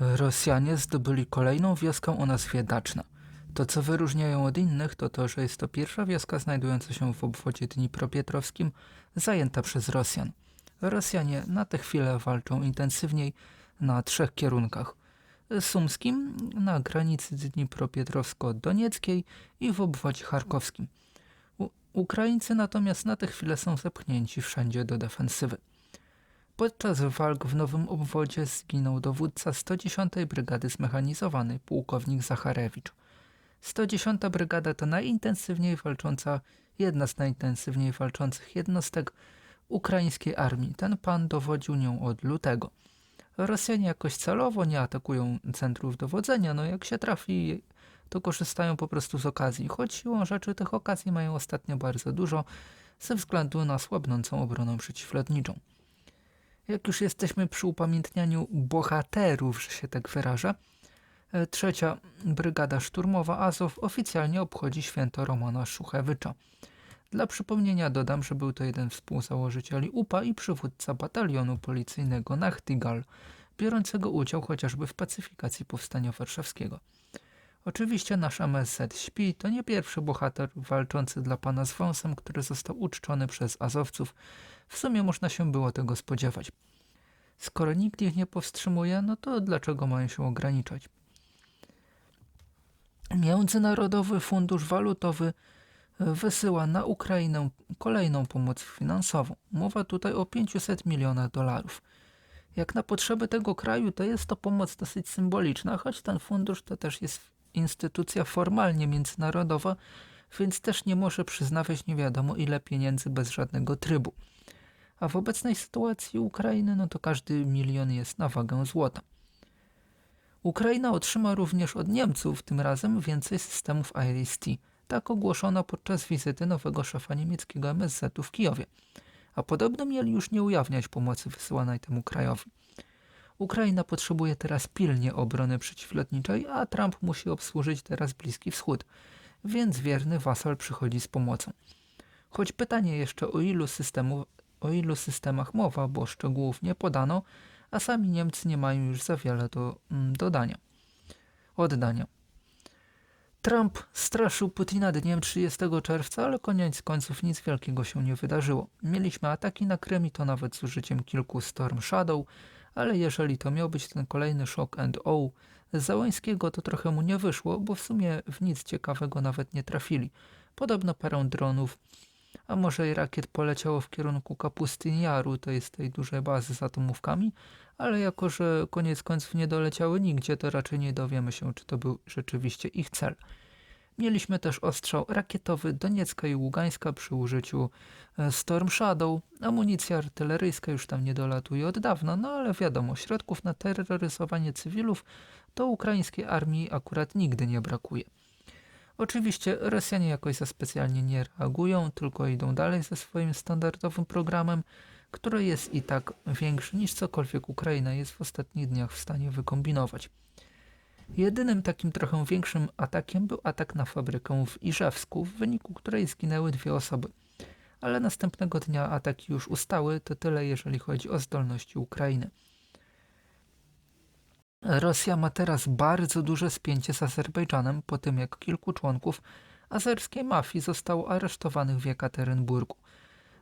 Rosjanie zdobyli kolejną wioskę o nazwie Daczna. To, co wyróżnia ją od innych, to to, że jest to pierwsza wioska znajdująca się w obwodzie dnipropietrawskim, zajęta przez Rosjan. Rosjanie na tę chwilę walczą intensywniej na trzech kierunkach. Sumskim, na granicy Dnipropietrawsko-Donieckiej i w obwodzie charkowskim. U- Ukraińcy natomiast na tę chwilę są zepchnięci wszędzie do defensywy. Podczas walk w nowym obwodzie zginął dowódca 110 Brygady Zmechanizowanej, pułkownik Zacharewicz. 110 Brygada to najintensywniej walcząca, jedna z najintensywniej walczących jednostek ukraińskiej armii. Ten pan dowodził nią od lutego. Rosjanie jakoś celowo nie atakują centrów dowodzenia, no jak się trafi, to korzystają po prostu z okazji, choć siłą rzeczy tych okazji mają ostatnio bardzo dużo ze względu na słabnącą obronę przeciwlotniczą. Jak już jesteśmy przy upamiętnianiu bohaterów, że się tak wyrażę, e, trzecia Brygada Szturmowa Azow oficjalnie obchodzi święto Romana Szuchewycza. Dla przypomnienia dodam, że był to jeden z współzałożycieli UPA i przywódca batalionu policyjnego Nachtigal, biorącego udział chociażby w pacyfikacji Powstania Warszawskiego. Oczywiście nasz MSZ śpi, to nie pierwszy bohater walczący dla pana z wąsem, który został uczczony przez Azowców. W sumie można się było tego spodziewać. Skoro nikt ich nie powstrzymuje, no to dlaczego mają się ograniczać? Międzynarodowy Fundusz Walutowy e, wysyła na Ukrainę kolejną pomoc finansową. Mowa tutaj o 500 milionach dolarów. Jak na potrzeby tego kraju, to jest to pomoc dosyć symboliczna, choć ten fundusz to też jest instytucja formalnie międzynarodowa, więc też nie może przyznawać nie wiadomo ile pieniędzy bez żadnego trybu. A w obecnej sytuacji Ukrainy, no to każdy milion jest na wagę złota. Ukraina otrzyma również od Niemców tym razem więcej systemów IRIS-T. Tak ogłoszono podczas wizyty nowego szefa niemieckiego MSZ-u w Kijowie. A podobno mieli już nie ujawniać pomocy wysyłanej temu krajowi. Ukraina potrzebuje teraz pilnie obrony przeciwlotniczej, a Trump musi obsłużyć teraz Bliski Wschód, więc wierny wasal przychodzi z pomocą. Choć pytanie jeszcze o ilu, systemów, o ilu systemach mowa, bo szczegółów nie podano, a sami Niemcy nie mają już za wiele do mm, dodania. Oddania. Trump straszył Putina dniem 30 czerwca, ale koniec końców nic wielkiego się nie wydarzyło. Mieliśmy ataki na Krym i to nawet z użyciem kilku Storm Shadow, ale jeżeli to miał być ten kolejny shock and o z Załańskiego, to trochę mu nie wyszło, bo w sumie w nic ciekawego nawet nie trafili. Podobno parę dronów, a może i rakiet poleciało w kierunku Kapustyn Jaru, to jest tej dużej bazy z atomówkami, ale jako, że koniec końców nie doleciały nigdzie, to raczej nie dowiemy się, czy to był rzeczywiście ich cel. Mieliśmy też ostrzał rakietowy Doniecka i Ługańska przy użyciu e, Storm Shadow. Amunicja artyleryjska już tam nie dolatuje od dawna, no ale wiadomo, środków na terroryzowanie cywilów to ukraińskiej armii akurat nigdy nie brakuje. Oczywiście Rosjanie jakoś za specjalnie nie reagują, tylko idą dalej ze swoim standardowym programem, który jest i tak większy niż cokolwiek Ukraina jest w ostatnich dniach w stanie wykombinować. Jedynym takim trochę większym atakiem był atak na fabrykę w Iżewsku, w wyniku której zginęły dwie osoby. Ale następnego dnia ataki już ustały, to tyle jeżeli chodzi o zdolności Ukrainy. Rosja ma teraz bardzo duże spięcie z Azerbejdżanem po tym, jak kilku członków azerskiej mafii zostało aresztowanych w Jekaterynburgu.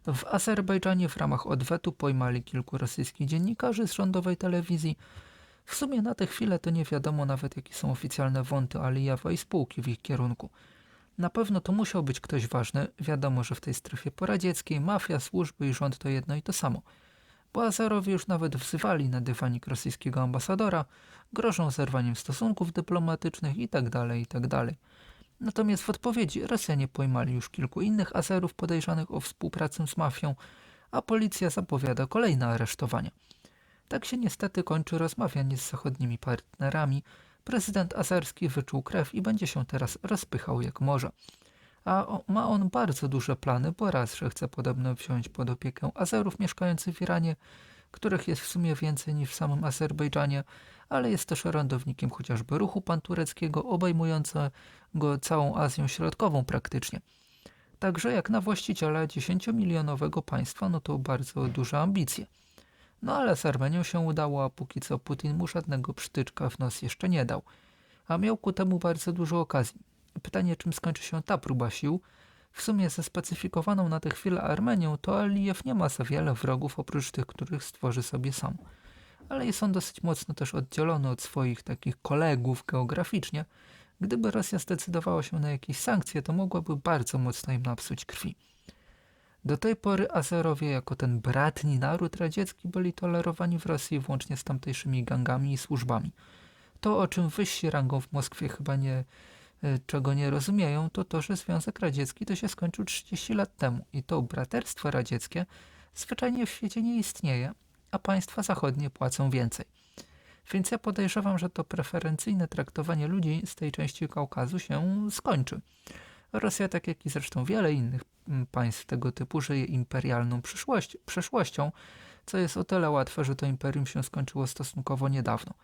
W Azerbejdżanie w ramach odwetu pojmali kilku rosyjskich dziennikarzy z rządowej telewizji. W sumie na tę chwilę to nie wiadomo nawet jakie są oficjalne wąty Alijewa i spółki w ich kierunku. Na pewno to musiał być ktoś ważny. Wiadomo, że w tej strefie poradzieckiej mafia, służby i rząd to jedno i to samo bo Azerowie już nawet wzywali na dywanik rosyjskiego ambasadora, grożą zerwaniem stosunków dyplomatycznych itd., tak itd. Tak Natomiast w odpowiedzi Rosjanie pojmali już kilku innych Azerów podejrzanych o współpracę z mafią, a policja zapowiada kolejne aresztowania. Tak się niestety kończy rozmawianie z zachodnimi partnerami. Prezydent azerski wyczuł krew i będzie się teraz rozpychał jak może a ma on bardzo duże plany, bo raz, że chce podobno wziąć pod opiekę Azerów mieszkających w Iranie, których jest w sumie więcej niż w samym Azerbejdżanie, ale jest też orędownikiem chociażby ruchu pantureckiego obejmującego całą Azję Środkową praktycznie. Także jak na właściciela 10-milionowego państwa, no to bardzo duże ambicje. No ale z Armenią się udało, a póki co Putin mu żadnego przytyczka w nos jeszcze nie dał. A miał ku temu bardzo dużo okazji. Pytanie, czym skończy się ta próba sił? W sumie ze specyfikowaną na tę chwilę Armenią, to Alijew nie ma za wiele wrogów oprócz tych, których stworzy sobie sam. Ale jest on dosyć mocno też oddzielony od swoich takich kolegów geograficznie. Gdyby Rosja zdecydowała się na jakieś sankcje, to mogłaby bardzo mocno im napsuć krwi. Do tej pory Azerowie jako ten bratni naród radziecki byli tolerowani w Rosji włącznie z tamtejszymi gangami i służbami. To, o czym wyżsi rangą w Moskwie chyba nie, e, czego nie rozumieją, to to, że Związek Radziecki to się skończył 30 lat temu i to braterstwo radzieckie zwyczajnie w świecie nie istnieje, a państwa zachodnie płacą więcej. Więc ja podejrzewam, że to preferencyjne traktowanie ludzi z tej części Kaukazu się skończy. Rosja, tak jak i zresztą wiele innych mm, państw tego typu, żyje imperialną przyszłość, przeszłością, co jest o tyle łatwe, że to imperium się skończyło stosunkowo niedawno.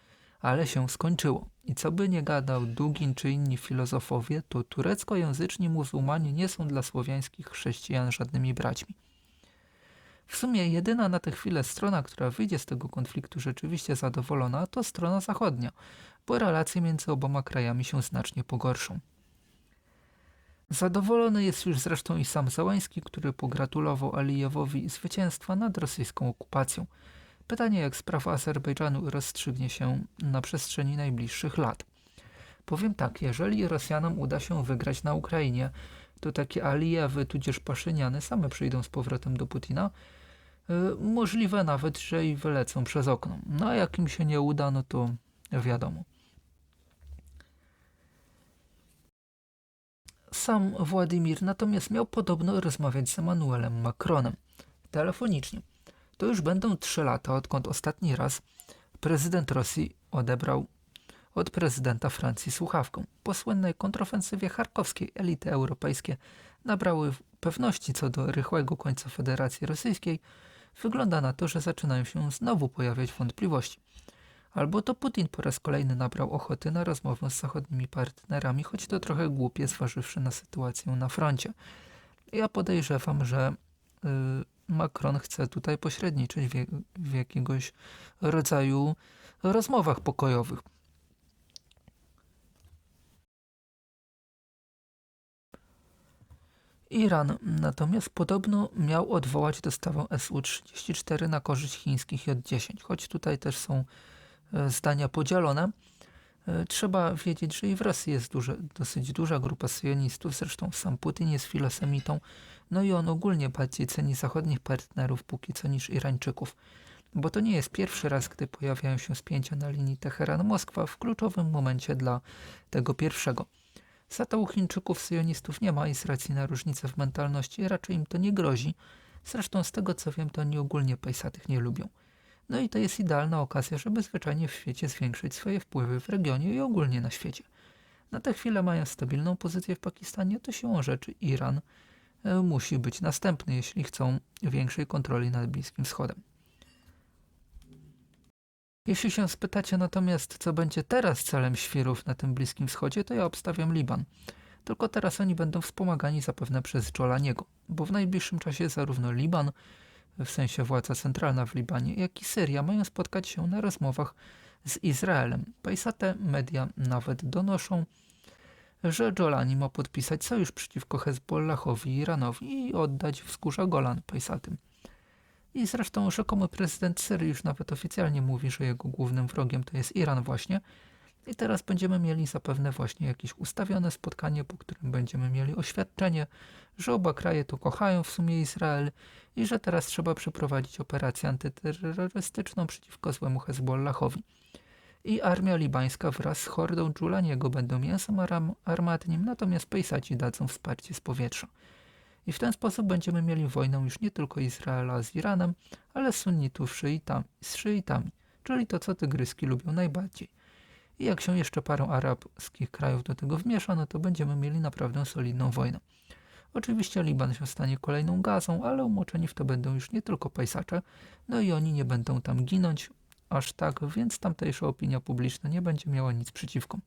Ale się skończyło. I co by nie gadał Dugin czy inni filozofowie, to tureckojęzyczni muzułmanie nie są dla słowiańskich chrześcijan żadnymi braćmi. W sumie jedyna na tę chwilę strona, która wyjdzie z tego konfliktu rzeczywiście zadowolona, to strona zachodnia, bo relacje między oboma krajami się znacznie pogorszą. Zadowolony jest już zresztą i sam Załański, który pogratulował Alijewowi zwycięstwa nad rosyjską okupacją. Pytanie, jak sprawa Azerbejdżanu rozstrzygnie się na przestrzeni najbliższych lat. Powiem tak, jeżeli Rosjanom uda się wygrać na Ukrainie, to takie Alijewy tudzież Paszyniany same przyjdą z powrotem do Putina. Yy, możliwe nawet, że i wylecą przez okno. No a jak im się nie uda, no to wiadomo. Sam Władimir natomiast miał podobno rozmawiać z Emmanuelem Macronem telefonicznie. To już będą trzy lata, odkąd ostatni raz prezydent Rosji odebrał od prezydenta Francji słuchawką. Po słynnej kontrofensywie charkowskiej elity europejskie nabrały pewności co do rychłego końca Federacji Rosyjskiej. Wygląda na to, że zaczynają się znowu pojawiać wątpliwości. Albo to Putin po raz kolejny nabrał ochoty na rozmowę z zachodnimi partnerami, choć to trochę głupie, zważywszy na sytuację na froncie. Ja podejrzewam, że y, Macron chce tutaj pośredniczyć w, w jakiegoś rodzaju rozmowach pokojowych. Iran natomiast podobno miał odwołać dostawę Su-34 na korzyść chińskich J-10, choć tutaj też są zdania podzielone. E, trzeba wiedzieć, że i w Rosji jest duże, dosyć duża grupa syjonistów, zresztą sam Putin jest filosemitą, no i on ogólnie bardziej ceni zachodnich partnerów póki co niż Irańczyków. Bo to nie jest pierwszy raz, gdy pojawiają się spięcia na linii Teheran-Moskwa w kluczowym momencie dla tego pierwszego. Za to u Chińczyków syjonistów nie ma i z racji na różnice w mentalności raczej im to nie grozi. Zresztą z tego co wiem, to oni ogólnie pejsatych nie lubią. No i to jest idealna okazja, żeby zwyczajnie w świecie zwiększyć swoje wpływy w regionie i ogólnie na świecie. Na tę chwilę mają stabilną pozycję w Pakistanie, to siłą rzeczy Iran e, musi być następny, jeśli chcą większej kontroli nad Bliskim Wschodem. Jeśli się spytacie natomiast, co będzie teraz celem świrów na tym Bliskim Wschodzie, to ja obstawiam Liban. Tylko teraz oni będą wspomagani zapewne przez Jolaniego, bo w najbliższym czasie zarówno Liban, w sensie władza centralna w Libanie, jak i Syria mają spotkać się na rozmowach z Izraelem. Pejsate media nawet donoszą, że Jolani ma podpisać sojusz przeciwko Hezbollahowi i Iranowi i oddać wzgórza Golan Pejsatym. I zresztą rzekomy prezydent Syrii już nawet oficjalnie mówi, że jego głównym wrogiem to jest Iran właśnie. I teraz będziemy mieli zapewne właśnie jakieś ustawione spotkanie, po którym będziemy mieli oświadczenie, że oba kraje to kochają w sumie Izrael i że teraz trzeba przeprowadzić operację antyterrorystyczną przeciwko złemu Hezbollahowi. I armia libańska wraz z hordą Dżulaniego będą mięsem armatnim, natomiast pejsaci dadzą wsparcie z powietrza. I w ten sposób będziemy mieli wojnę już nie tylko Izraela z Iranem, ale sunnitów szyitami, z szyitami, czyli to, co tygryski lubią najbardziej. I jak się jeszcze parę arabskich krajów do tego wmiesza, no to będziemy mieli naprawdę solidną wojnę. Oczywiście Liban się stanie kolejną gazą, ale umoczeni w to będą już nie tylko pajsacze, no i oni nie będą tam ginąć aż tak, więc tamtejsza opinia publiczna nie będzie miała nic przeciwko.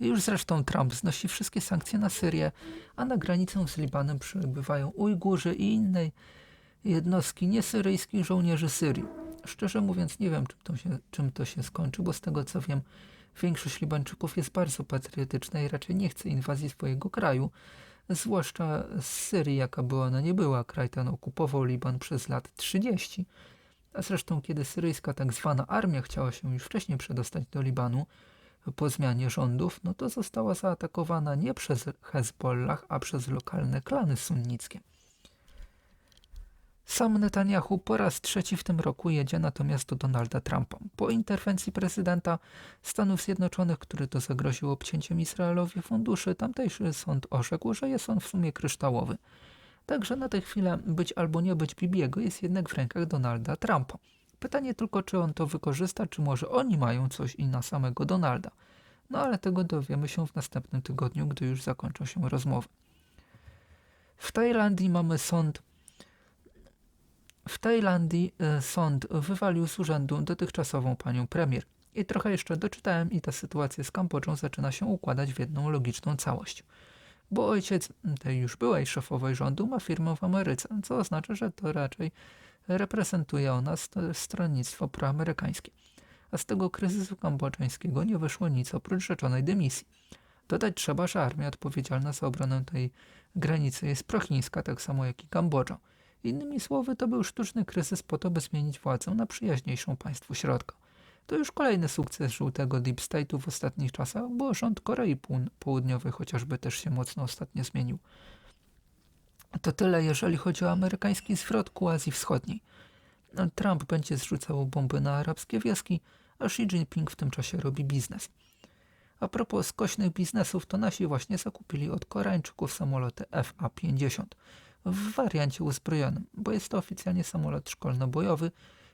Już zresztą Trump znosi wszystkie sankcje na Syrię, a na granicę z Libanem przybywają Ujgurzy i innej, jednostki niesyryjskich żołnierzy Syrii. Szczerze mówiąc, nie wiem, czym to, się, czym to się skończy, bo z tego co wiem, większość Libańczyków jest bardzo patriotyczna i raczej nie chce inwazji swojego kraju, zwłaszcza z Syrii, jaka by ona nie była. Kraj ten okupował Liban przez lat 30. A zresztą, kiedy syryjska tak zwana armia chciała się już wcześniej przedostać do Libanu po zmianie rządów, no to została zaatakowana nie przez Hezbollah, a przez lokalne klany sunnickie. Sam Netanyahu po raz trzeci w tym roku jedzie natomiast do Donalda Trumpa. Po interwencji prezydenta Stanów Zjednoczonych, który to zagroził obcięciem Izraelowi funduszy, tamtejszy sąd orzekł, że jest on w sumie kryształowy. Także na tę chwilę być albo nie być Bibiego jest jednak w rękach Donalda Trumpa. Pytanie tylko, czy on to wykorzysta, czy może oni mają coś i na samego Donalda. No ale tego dowiemy się w następnym tygodniu, gdy już zakończą się rozmowy. W Tajlandii mamy sąd w Tajlandii e, sąd wywalił z urzędu dotychczasową panią premier. I trochę jeszcze doczytałem i ta sytuacja z Kambodżą zaczyna się układać w jedną logiczną całość. Bo ojciec tej już byłej szefowej rządu ma firmę w Ameryce, co oznacza, że to raczej reprezentuje ona stronnictwo proamerykańskie. A z tego kryzysu kambodżańskiego nie wyszło nic oprócz rzeczonej dymisji. Dodać trzeba, że armia odpowiedzialna za obronę tej granicy jest prochińska, tak samo jak i Kambodża. Innymi słowy, to był sztuczny kryzys po to, by zmienić władzę na przyjaźniejszą państwu środka. To już kolejny sukces żółtego Deep State'u w ostatnich czasach, bo rząd Korei Południowej chociażby też się mocno ostatnio zmienił. To tyle, jeżeli chodzi o amerykański zwrot ku Azji Wschodniej. Trump będzie zrzucał bomby na arabskie wioski, a Xi Jinping w tym czasie robi biznes. A propos skośnych biznesów, to nasi właśnie zakupili od Koreańczyków samoloty FA-50 w wariancie uzbrojonym, bo jest to oficjalnie samolot szkolno-bojowy.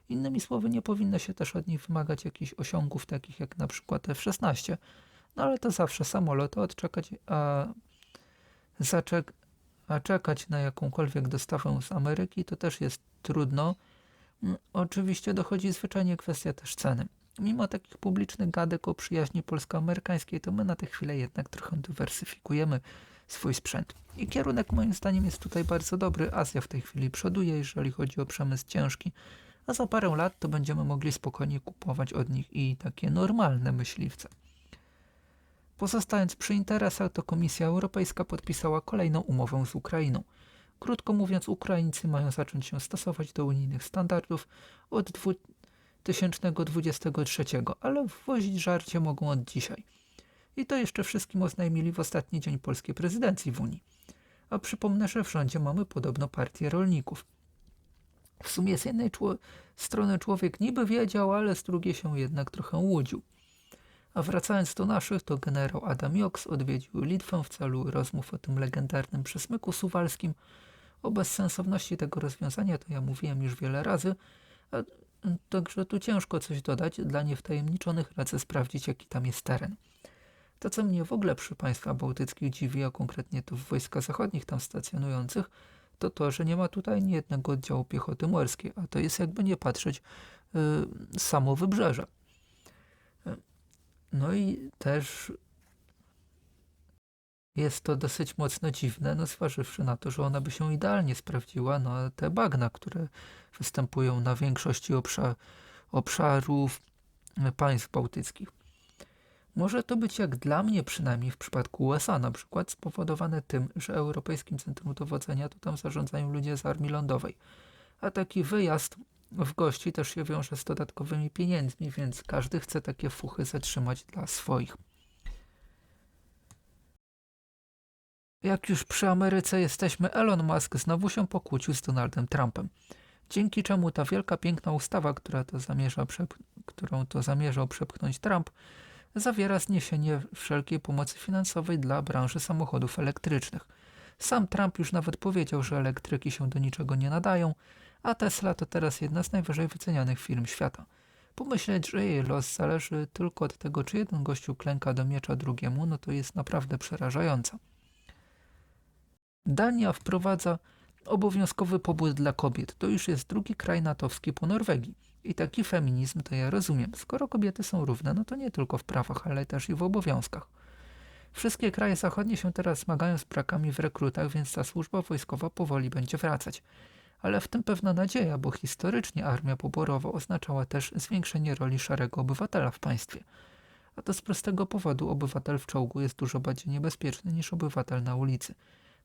Innymi słowy, nie powinno się też od nich wymagać jakichś osiągów takich jak na przykład F-16, no ale to zawsze samolot, odczekać, a, zaczek, a czekać na jakąkolwiek dostawę z Ameryki to też jest trudno. Mm, oczywiście dochodzi zwyczajnie kwestia też ceny. Mimo takich publicznych gadek o przyjaźni polsko-amerykańskiej, to my na tę chwilę jednak trochę dywersyfikujemy swój sprzęt. I kierunek moim zdaniem jest tutaj bardzo dobry. Azja w tej chwili przoduje, jeżeli chodzi o przemysł ciężki, a za parę lat to będziemy mogli spokojnie kupować od nich i takie normalne myśliwce. Pozostając przy interesach, to Komisja Europejska podpisała kolejną umowę z Ukrainą. Krótko mówiąc, Ukraińcy mają zacząć się stosować do unijnych standardów od 2023, ale wwozić żarcie mogą od dzisiaj. I to jeszcze wszystkim oznajmili w ostatni dzień polskiej prezydencji w Unii. A przypomnę, że w rządzie mamy podobno partię rolników. W sumie z jednej strony człowiek niby wiedział, ale z drugiej się jednak trochę łudził. A wracając do naszych, to generał Adam Joks odwiedził Litwę w celu rozmów o tym legendarnym przesmyku suwalskim. O bezsensowności tego rozwiązania to ja mówiłem już wiele razy, a, także tu ciężko coś dodać. Dla niewtajemniczonych radzę sprawdzić, jaki tam jest teren. To, co mnie w ogóle przy państwach bałtyckich dziwi, a konkretnie tu w wojskach zachodnich tam stacjonujących, to to, że nie ma tutaj ani jednego oddziału piechoty morskiej, a to jest jakby nie patrzeć y, samo wybrzeże. No i też jest to dosyć mocno dziwne, no zważywszy na to, że ona by się idealnie sprawdziła na te bagna, które występują na większości obszar, obszarów państw bałtyckich. Może to być jak dla mnie przynajmniej w przypadku USA na przykład spowodowane tym, że Europejskim Centrum Dowodzenia to tam zarządzają ludzie z Armii Lądowej. A taki wyjazd w gości też się wiąże z dodatkowymi pieniędzmi, więc każdy chce takie fuchy zatrzymać dla swoich. Jak już przy Ameryce jesteśmy, Elon Musk znowu się pokłócił z Donaldem Trumpem. Dzięki czemu ta wielka, piękna ustawa, która to zamierza którą to zamierzał przepchnąć Trump, zawiera zniesienie wszelkiej pomocy finansowej dla branży samochodów elektrycznych. Sam Trump już nawet powiedział, że elektryki się do niczego nie nadają, a Tesla to teraz jedna z najwyżej wycenianych firm świata. Pomyśleć, że jej los zależy tylko od tego, czy jeden gościu klęka do miecza drugiemu, no to jest naprawdę przerażające. Dania wprowadza obowiązkowy pobór dla kobiet. To już jest drugi kraj natowski po Norwegii. I taki feminizm to ja rozumiem. Skoro kobiety są równe, no to nie tylko w prawach, ale też i w obowiązkach. Wszystkie kraje zachodnie się teraz zmagają z brakami w rekrutach, więc ta służba wojskowa powoli będzie wracać. Ale w tym pewna nadzieja, bo historycznie armia poborowa oznaczała też zwiększenie roli szarego obywatela w państwie. A to z prostego powodu obywatel w czołgu jest dużo bardziej niebezpieczny niż obywatel na ulicy.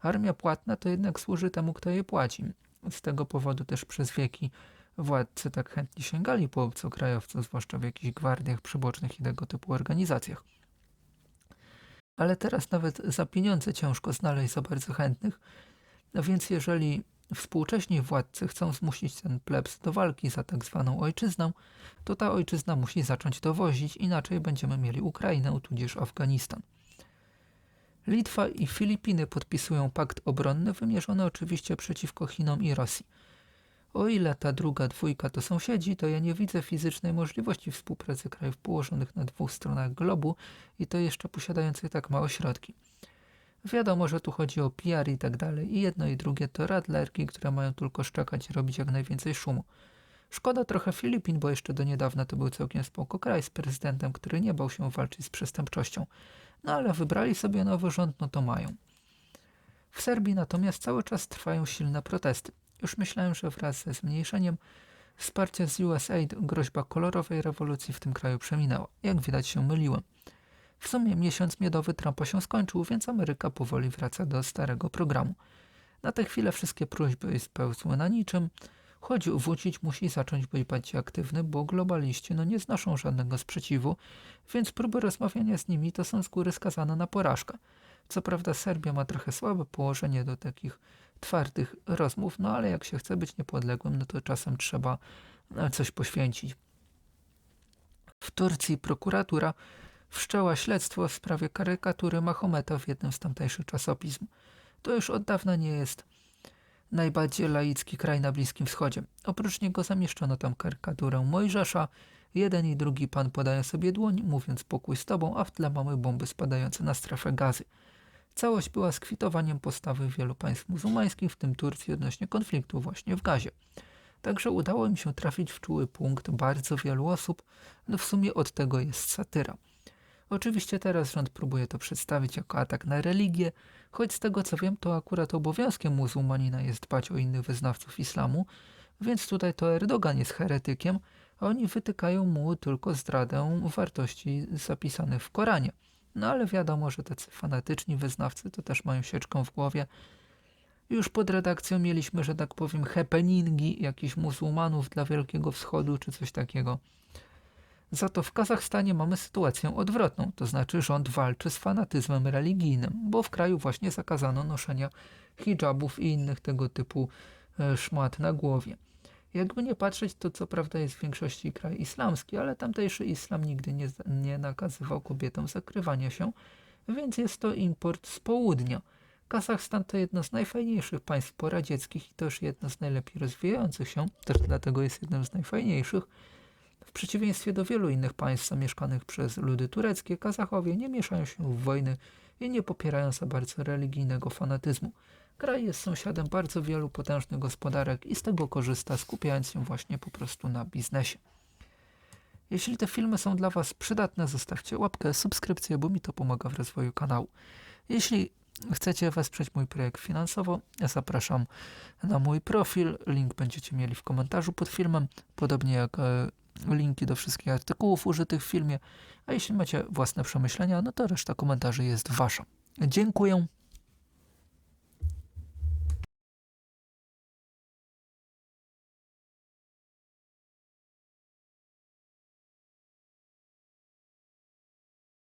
Armia płatna to jednak służy temu, kto je płaci. Z tego powodu też przez wieki władcy tak chętnie sięgali po obcokrajowców, zwłaszcza w jakichś gwardiach przybocznych i tego typu organizacjach. Ale teraz nawet za pieniądze ciężko znaleźć za bardzo chętnych, no więc jeżeli współcześni władcy chcą zmusić ten plebs do walki za tak zwaną ojczyznę, to ta ojczyzna musi zacząć dowozić, inaczej będziemy mieli Ukrainę, tudzież Afganistan. Litwa i Filipiny podpisują pakt obronny wymierzony oczywiście przeciwko Chinom i Rosji. O ile ta druga dwójka to sąsiedzi, to ja nie widzę fizycznej możliwości współpracy krajów położonych na dwóch stronach globu i to jeszcze posiadających tak małe środki. Wiadomo, że tu chodzi o PR i tak dalej. I jedno i drugie to radlerki, które mają tylko szczekać i robić jak najwięcej szumu. Szkoda trochę Filipin, bo jeszcze do niedawna to był całkiem spoko kraj z prezydentem, który nie bał się walczyć z przestępczością. No ale wybrali sobie nowy rząd, no to mają. W Serbii natomiast cały czas trwają silne protesty. Już myślałem, że wraz ze zmniejszeniem wsparcia z USAID groźba kolorowej rewolucji w tym kraju przeminęła. Jak widać się myliłem. W sumie miesiąc miodowy Trumpa się skończył, więc Ameryka powoli wraca do starego programu. Na tę chwilę wszystkie prośby spełzły na niczym, choć Vucic musi zacząć być bardziej aktywny, bo globaliści no nie znoszą żadnego sprzeciwu, więc próby rozmawiania z nimi to są z góry skazane na porażkę. Co prawda Serbia ma trochę słabe położenie do takich twardych rozmów, no ale jak się chce być niepodległym, no to czasem trzeba e, coś poświęcić. W Turcji prokuratura wszczęła śledztwo w sprawie karykatury Mahometa w jednym z tamtejszych czasopism. To już od dawna nie jest najbardziej laicki kraj na Bliskim Wschodzie. Oprócz niego zamieszczono tam karykaturę Mojżesza. Jeden i drugi pan podają sobie dłoń, mówiąc pokój z tobą, a w tle mamy bomby spadające na strefę gazy. Całość była skwitowaniem postawy wielu państw muzułmańskich, w tym Turcji, odnośnie konfliktu właśnie w Gazie. Także udało im się trafić w czuły punkt bardzo wielu osób, no w sumie od tego jest satyra. Oczywiście teraz rząd próbuje to przedstawić jako atak na religię, choć z tego co wiem, to akurat obowiązkiem muzułmanina jest dbać o innych wyznawców islamu, więc tutaj to Erdogan jest heretykiem, a oni wytykają mu tylko zdradę wartości zapisanych w Koranie. No ale wiadomo, że tacy fanatyczni wyznawcy to też mają sieczką w głowie. Już pod redakcją mieliśmy, że tak powiem, happeningi jakichś muzułmanów dla Wielkiego Wschodu czy coś takiego. Za to w Kazachstanie mamy sytuację odwrotną, to znaczy rząd walczy z fanatyzmem religijnym, bo w kraju właśnie zakazano noszenia hijabów i innych tego typu e, szmat na głowie. Jakby nie patrzeć, to co prawda jest w większości kraj islamski, ale tamtejszy islam nigdy nie, nie nakazywał kobietom zakrywania się, więc jest to import z południa. Kazachstan to jedno z najfajniejszych państw poradzieckich i też jedno z najlepiej rozwijających się, też dlatego jest jednym z najfajniejszych. W przeciwieństwie do wielu innych państw zamieszkanych przez ludy tureckie, Kazachowie nie mieszają się w wojny i nie popierają za bardzo religijnego fanatyzmu. Kraj jest sąsiadem bardzo wielu potężnych gospodarek i z tego korzysta, skupiając się właśnie po prostu na biznesie. Jeśli te filmy są dla Was przydatne, zostawcie łapkę, subskrypcję, bo mi to pomaga w rozwoju kanału. Jeśli chcecie wesprzeć mój projekt finansowo, zapraszam na mój profil. Link będziecie mieli w komentarzu pod filmem, podobnie jak e, linki do wszystkich artykułów użytych w filmie. A jeśli macie własne przemyślenia, no to reszta komentarzy jest Wasza. Dziękuję.